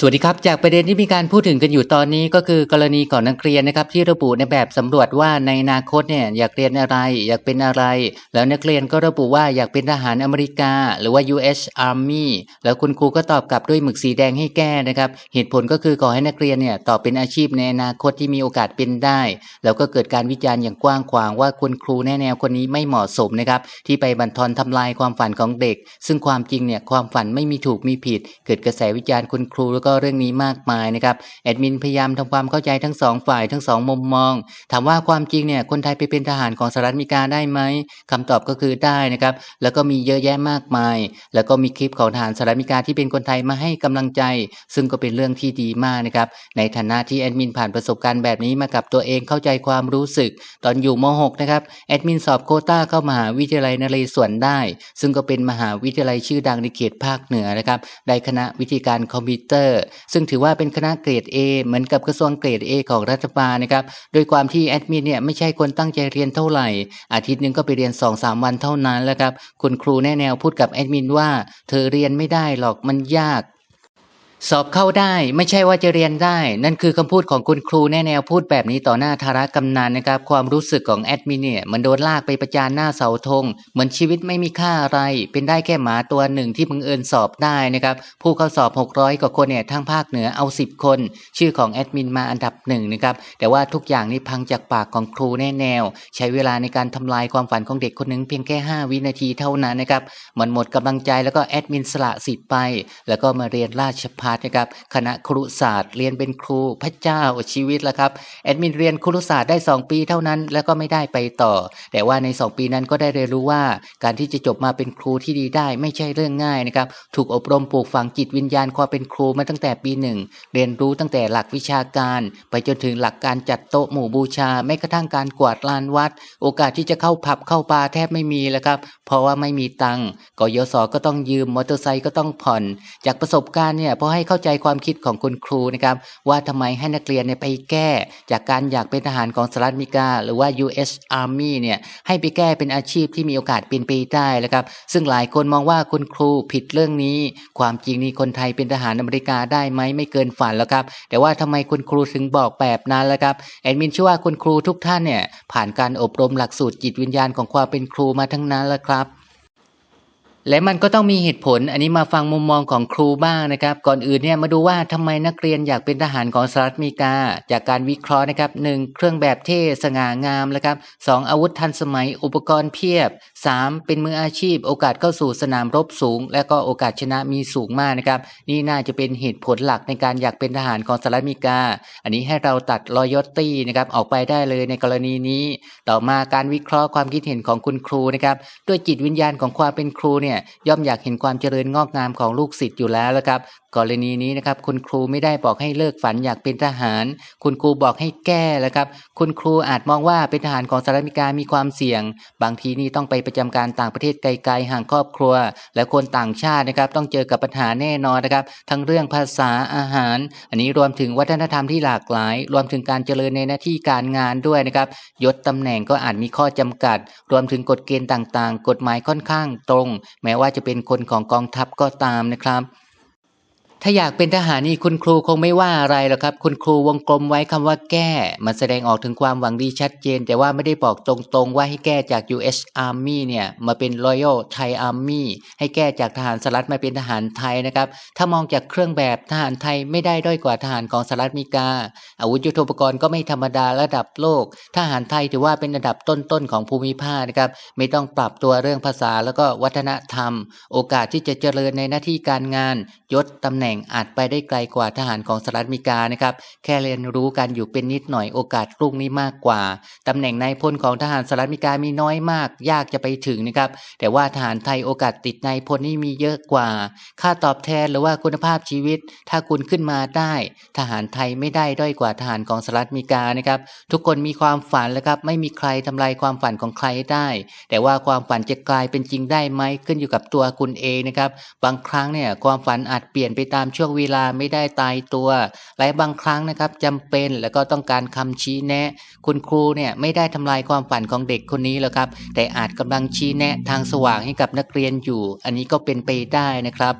สวัสดีครับ จากประเด็นที่มีการพูดถึงกันอยู่ตอนนี้ก็คือกรณีของนักเรียนนะครับ ที่ระบุในแบบสำรวจว่าในอนาคตเนี่ยอยากเรียนอะไร อยากเป็นอะไร แล้วนักเรียนก็ระบุว่าอยากเป็นทหารอเมริกา หรือว่า U.S. Army แล้วคุณครูก็ตอบกลับด้วยหมึกสีแดงให้แก้นะครับ เหตุผลก็คือขอให้นักเรียนเนี่ยตอบเป็นอาชีพในอนาคตที่มีโอกาสเป็นได้ แล้วก็เกิดการวิจารณ์อย่างกว้างขวางว่าคุณครูแนแนวคนนี้ไม่เหมาะสมนะครับที่ไปบั่นทอนทำลายความฝันของเด็ก ซึ่งความจริงเนี่ยความฝันไม่มีถูกมีผิด เกิดกระแสวิจารณ์คุณครูแล้วก็็เรื่องนี้มากมายนะครับแอดมินพยายามทำความเข้าใจทั้งสองฝ่ายทั้งสองมุมมอง ถามว่าความจริงเนี่ยคนไทยไปเป็นทหารของสหรัฐอเมริกาได้ไหมคำตอบก็คือได้นะครับแล้วก็มีเยอะแยะมากมาย แล้วก็มีคลิปของทหารสหรัฐอเมริกาที่เป็นคนไทยมาให้กำลังใจ ซึ่งก็เป็นเรื่องที่ดีมากนะครับในฐานะที่แอดมินผ่านประสบการณ์แบบนี้มากับตัวเองเข้าใจความรู้สึก ตอนอยู่ม .6 นะครับแอดมินสอบโคต้าเข้ามหาวิทยาลัยนเรศวรได้ ซึ่งก็เป็นมหาวิทยาลัยชื่อดังในเขตภาคเหนือนะครับได้คณะวิทยาการคอมพิวเตอร์ซึ่งถือว่าเป็นคณะเกรด A เหมือนกับกระทรวงเกรด A ของรัฐบาลนะครับ โดยความที่แอดมินเนี่ยไม่ใช่คนตั้งใจเรียนเท่าไหร่ อาทิตย์หนึงก็ไปเรียน 2-3 วันเท่านั้นแล้วครับ คุณครูแน่แนวพูดกับแอดมินว่า เธอเรียนไม่ได้หรอกมันยาก สอบเข้าได้ไม่ใช่ว่าจะเรียนได้ นั่นคือคำพูดของคุณครูแน่แนวพูดแบบนี้ต่อหน้าธารกำนันนะครับ ความรู้สึกของแอดมินเนี่ยมันโดนลากไปประจานหน้าเสาธง เหมือนชีวิตไม่มีค่าอะไร เป็นได้แค่หมาตัวหนึ่งที่บังเอิญสอบได้นะครับ ผู้เข้าสอบ 600 กว่าคนเนี่ยทั้งภาคเหนือเอา 10 คน ชื่อของแอดมินมาอันดับหนึ่งนะครับแต่ว่าทุกอย่างนี่พังจากปากของครูแน่แนว ใช้เวลาในการทำลายความฝันของเด็กคนหนึ่งเพียงแค่ 5 วินาทีเท่านั้นนะครับมันหมดกำลังใจแล้วก็แอดมินสละสิทธิ์ไป แล้วก็มาเรียนราชภัฏนะครับคณะครุศาสตร์ เรียนเป็นครูพระเจ้าชีวิตและครับแอดมินเรียนครุศาสตร์ได้ 2 ปีเท่านั้นแล้วก็ไม่ได้ไปต่อ แต่ว่าใน 2 ปีนั้นก็ได้เรียนรู้ว่า การที่จะจบมาเป็นครูที่ดีได้ไม่ใช่เรื่องง่ายนะครับถูกอบรมปลูกฝังจิตวิญญาณความเป็นครูมาตั้งแต่ปีหนึ่งเรียนรู้ตั้งแต่หลักวิชาการ ไปจนถึงหลักการจัดโต๊ะหมู่บูชาแม้กระทั่งการกวาดลานวัด โอกาสที่จะเข้าผับเข้าบาร์แทบไม่มีแล้วครับเพราะว่าไม่มีตังค์กยศก็ต้องยืมมอเตอร์ไซค์ก็ต้องผ่อน จากประสบการณ์เนี่ยพอใให้เข้าใจความคิดของคุณครูนะครับว่าทำไมให้นักเรียนเนี่ยไปแก้ จากการอยากเป็นทหารของสหรัฐอเมริกา หรือว่า U.S. Army เนี่ยให้ไปแก้เป็นอาชีพที่มีโอกาสเป็นไปได้แล้วครับ ซึ่งหลายคนมองว่าคุณครูผิดเรื่องนี้ ความจริงนี่คนไทยเป็นทหารอเมริกาได้ไหมไม่เกินฝันแล้วครับ แต่ว่าทำไมคุณครูถึงบอกแบบนั้นแล้วครับแอดมินเชื่อว่าคุณครูทุกท่านเนี่ยผ่านการอบรมหลักสูตรจิตวิญญาณของความเป็นครูมาทั้งนั้นแล้วครับ และมันก็ต้องมีเหตุผล อันนี้มาฟังมุมมองของครูบ้างนะครับ ก่อนอื่นเนี่ยมาดูว่าทำไมนักเรียนอยากเป็นทหารของสหรัฐอเมริกา จากการวิเคราะห์นะครับหนึ่งเครื่องแบบเท่สง่างามนะครับสองอาวุธทันสมัย อุปกรณ์เพียบสามเป็นมืออาชีพ โอกาสเข้าสู่สนามรบสูง และก็โอกาสชนะมีสูงมากนะครับ นี่น่าจะเป็นเหตุผลหลักในการอยากเป็นทหารของสหรัฐอเมริกา อันนี้ให้เราตัดรอยยตี้นะครับออกไปได้เลยในกรณีนี้ ต่อมาการวิเคราะห์ความคิดเห็นของคุณครูนะครับด้วยจิตวิญญาณของความเป็นครูเนี่ยย่อมอยากเห็นความเจริญงอกงามของลูกศิษย์อยู่แล้วละครับกรณีนี้นะครับคุณครูไม่ได้บอกให้เลิกฝันอยากเป็นทหาร คุณครูบอกให้แก้แล้วครับ คุณครูอาจมองว่าเป็นทหารของสหรัฐอเมริกามีความเสี่ยง บางทีนี่ต้องไปประจำการต่างประเทศไกลๆห่างครอบครัว และคนต่างชาตินะครับต้องเจอกับปัญหาแน่นอนนะครับ ทั้งเรื่องภาษาอาหาร อันนี้รวมถึงวัฒนธรรมที่หลากหลาย รวมถึงการเจริญในหน้าที่การงานด้วยนะครับยศตำแหน่งก็อาจมีข้อจำกัด รวมถึงกฎเกณฑ์ต่างๆ กฎหมายค่อนข้างตรงแม้ว่าจะเป็นคนของกองทัพก็ตามนะครับ ถ้าอยากเป็นทหารนี่คุณครูคงไม่ว่าอะไรหรอกครับ คุณครูวงกลมไว้คำว่าแก้ มันแสดงออกถึงความหวังดีชัดเจน แต่ว่าไม่ได้บอกตรงๆ ว่าให้แก้จาก U.S. Army เนี่ยมาเป็น Royal Thai Army ให้แก้จากทหารสหรัฐมาเป็นทหารไทยนะครับ ถ้ามองจากเครื่องแบบทหารไทยไม่ได้ด้อยกว่าทหารของสหรัฐอเมริกา อาวุธยุทโธปกรณ์ก็ไม่ธรรมดาระดับโลก ทหารไทยถือว่าเป็นระดับต้นๆของภูมิภาคนะครับไม่ต้องปรับตัวเรื่องภาษาแล้วก็วัฒนธรรม โอกาสที่จะเจริญในหน้าที่การงานยศตำแหน่งอาจไปได้ไกลกว่าทหารของสหรัฐอเมริกานะครับ แค่เรียนรู้กันอยู่เป็นนิดหน่อยโอกาสรุ่งนี้มากกว่าตำแหน่งนายพลของทหารสหรัฐอเมริกามีน้อยมาก ยากจะไปถึงนะครับ แต่ว่าทหารไทยโอกาสติดนายพลนี่มีเยอะกว่า ค่าตอบแทนหรือว่าคุณภาพชีวิต ถ้าคุณขึ้นมาได้ ทหารไทยไม่ได้ด้อยกว่าทหารของสหรัฐอเมริกานะครับทุกคนมีความฝันแล้วครับไม่มีใครทำลายความฝันของใครได้ แต่ว่าความฝันจะกลายเป็นจริงได้ไหมขึ้นอยู่กับตัวคุณเองนะครับบางครั้งเนี่ยความฝันอาจเปลี่ยนไปตามามช่วงเวลาไม่ได้ตายตัวหลายบางครั้งนะครับจำเป็นแล้วก็ต้องการคำชี้แนะ คุณครูเนี่ยไม่ได้ทำลายความฝันของเด็กคนนี้หรอกครับ แต่อาจกำลังชี้แนะทางสว่างให้กับนักเรียนอยู่ อันนี้ก็เป็นไปได้นะครับ